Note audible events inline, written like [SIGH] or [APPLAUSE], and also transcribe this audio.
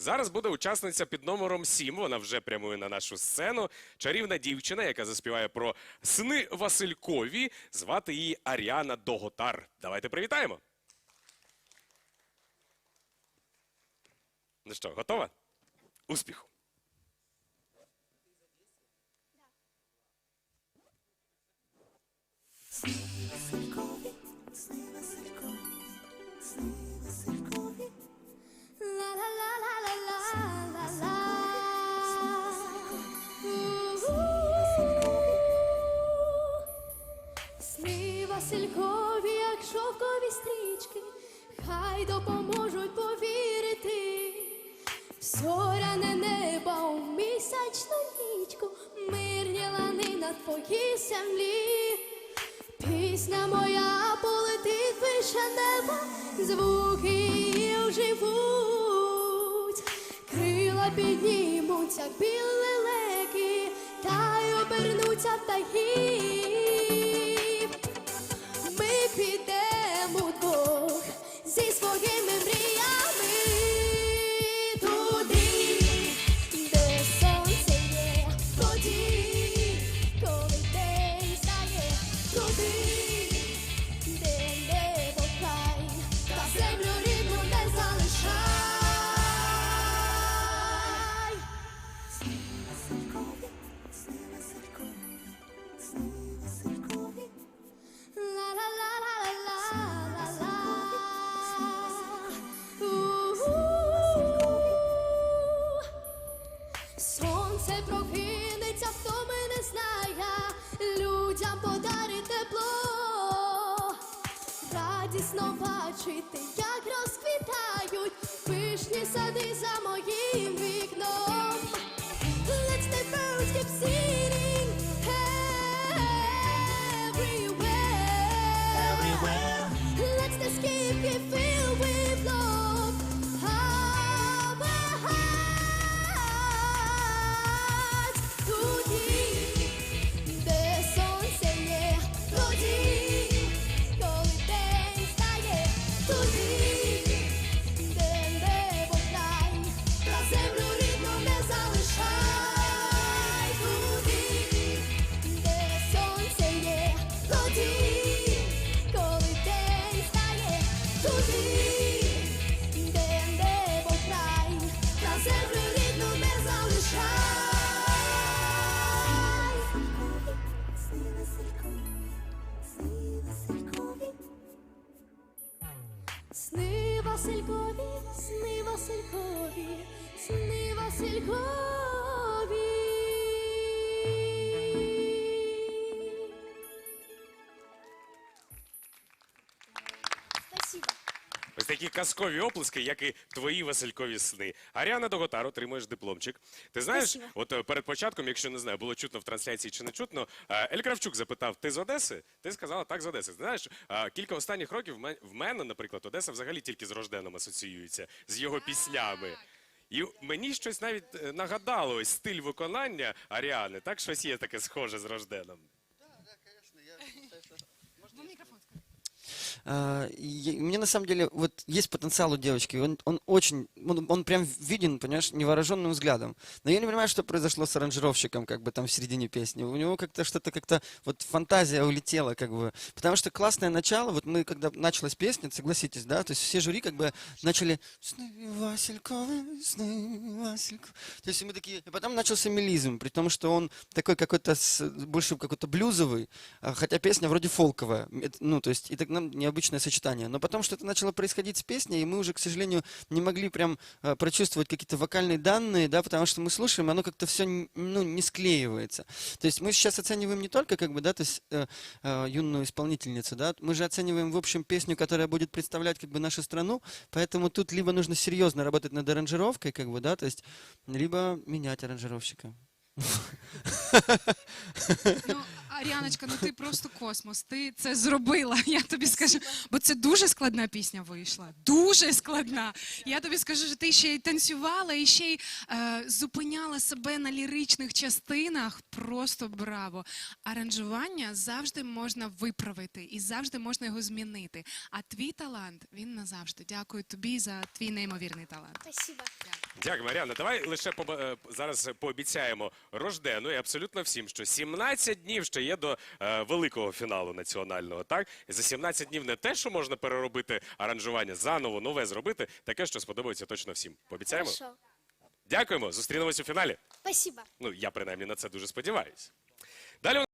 Зараз буде учасниця під номером 7. Вона вже прямує на нашу сцену. Чарівна дівчина, яка заспіває про сни Василькові. Звати її Аріана Доготар. Давайте привітаємо. Ну що, готова? Успіху! Хай допоможуть повірити. Зоряне небо у місячну нічку, мирні лани на твоїй землі. Пісня моя полетить вище неба, звуки її оживуть, крила піднімуться, як білі леки, та й обернуться в птахи. Радісно бачити, як розквітають пишні сади за моїм Сни Василькові, сни Василькові, сни Василькові. Такі казкові оплески, як і твої Василькові сни. Аріана Доготар, отримуєш дипломчик. Ти знаєш, Спасибо. от е, перед початком, якщо не знаю, було чутно в трансляції чи не чутно, е, Ель Кравчук запитав: ти з Одеси? Ти сказала так з Одеси. Знаєш, е, кілька останніх років в мен- в мене, наприклад, Одеса взагалі тільки з Рожденом асоціюється, з його піснями. І мені щось навіть е, нагадало ось стиль виконання Аріани. Так щось є таке схоже з Рожденом. А, я- Мне на самом деле вот есть потенциал у девочки, он, он очень, он, он прям виден, понимаешь, невооруженным взглядом. Но я не понимаю, что произошло с аранжировщиком, как бы там в середине песни. У него как-то что-то как-то вот фантазия улетела, как бы. Потому что классное начало, вот мы когда началась песня, согласитесь, да, то есть все жюри как бы начали «Сны Васильковы, сны Васильковы». То есть мы такие, и потом начался мелизм, при том, что он такой какой-то с- больше какой-то блюзовый, а, хотя песня вроде фолковая, Это, ну, то есть, и так нам необычное сочетание. Но потом что-то начало происходить с песней, и мы уже, к сожалению, не могли прям а, прочувствовать какие-то вокальные данные, да, потому что мы слушаем, оно как-то все, ну, не склеивается. То есть мы сейчас оцениваем не только, как бы, да, то есть, э, э, юную исполнительницу, да, мы же оцениваем, в общем, песню, которая будет представлять, как бы, нашу страну, поэтому тут либо нужно серьезно работать над аранжировкой, как бы, да, то есть, либо менять аранжировщика. Ну, Аріаночка, ну ти просто космос. Ти це зробила. [LAUGHS] Я тобі скажу. Бо це дуже складна пісня вийшла. Дуже складна. Я тобі скажу, що ти ще й танцювала, і ще й е, зупиняла себе на ліричних частинах. Просто браво. Аранжування завжди можна виправити і завжди можна його змінити. А твій талант він назавжди. Дякую тобі за твій неймовірний талант. Спасибо. Дякую, Мар'яна. Давай лише поба- е, зараз пообіцяємо Рождену і абсолютно всім, що 17 днів ще є до е, великого фіналу національного. Так і за 17 днів не те, що можна переробити аранжування, заново нове зробити, таке, що сподобається точно всім. Пообіцяємо. Хорошо. Дякуємо. Зустрінемось у фіналі. Спасибо. Ну я принаймні на це дуже сподіваюся. Далі.